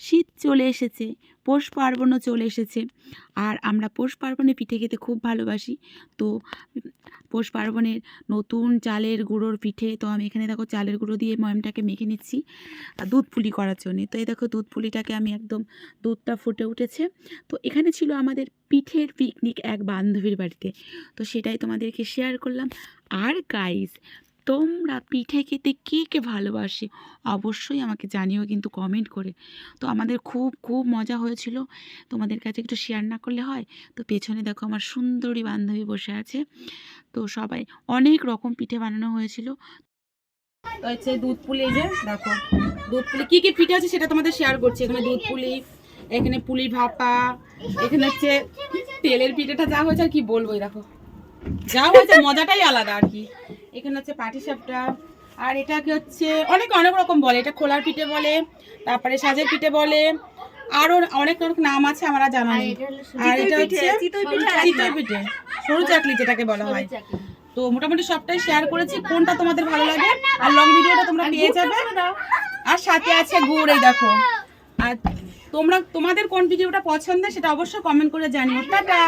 শীত চলে এসেছে, পৌষ পার্বণও চলে এসেছে। আর আমরা পৌষ পার্বণে পিঠে খেতে খুব ভালোবাসি। তো পৌষ পার্বণের নতুন চালের গুঁড়োর পিঠে, তো আমি এখানে দেখো চালের গুঁড়ো দিয়ে ময়মটাকে মেখে নিচ্ছি দুধ পুলি করার জন্যে। তো এই দেখো দুধ পুলিটাকে আমি একদম দুধটা ফুটে উঠেছে। তো এখানে ছিল আমাদের পিঠের পিকনিক এক বান্ধবীর বাড়িতে। তো সেটাই তোমাদেরকে শেয়ার করলাম। আর গাইস তোমরা পিঠে খেতে কে কে ভালোবাসে? অবশ্যই আমাকে জানিও কিন্তু কমেন্ট করে। তো আমাদের খুব খুব মজা হয়েছিল। তোমাদের কাছে একটু শেয়ার না করলে হয়? তো পেছনে দেখো আমার সুন্দরী বান্ধবী বসে আছে। তো সবাই অনেক রকম পিঠে বানানো হয়েছিল। হচ্ছে দুধ পুলি যে, দেখো। দুধ পুলি, কী কী পিঠে আছে সেটা তোমাদের শেয়ার করছি। এখানে দুধ পুলি, এখানে পুলি ভাপা, এখানে হচ্ছে তেলের পিঠেটা যা হয়েছে আর কি বলব দেখো। যা হয়েছে মজাটাই আলাদা আর কি। এখানে হচ্ছে পাটিসাপটা আর এটাকে হচ্ছে অনেক অনেক রকম বলে। এটা খোলার পিঠে বলে তারপরে সাজের পিঠে বলে। আরও অনেক অনেক নাম আছে আমরা জানা নেই। আর এটা হচ্ছে চিতই পিঠে। সরু চাকলি যেটাকে বলা হয়। তো মোটামুটি সবটাই শেয়ার করেছি। কোনটা তোমাদের ভালো লাগে? আর লং ভিডিওটা তোমরা পেয়ে যাবে। আর সাথে আছে গুড় এই দেখো। আর তোমরা তোমাদের কোন ভিডিওটা পছন্দ সেটা অবশ্যই কমেন্ট করে জানিও। টাটা!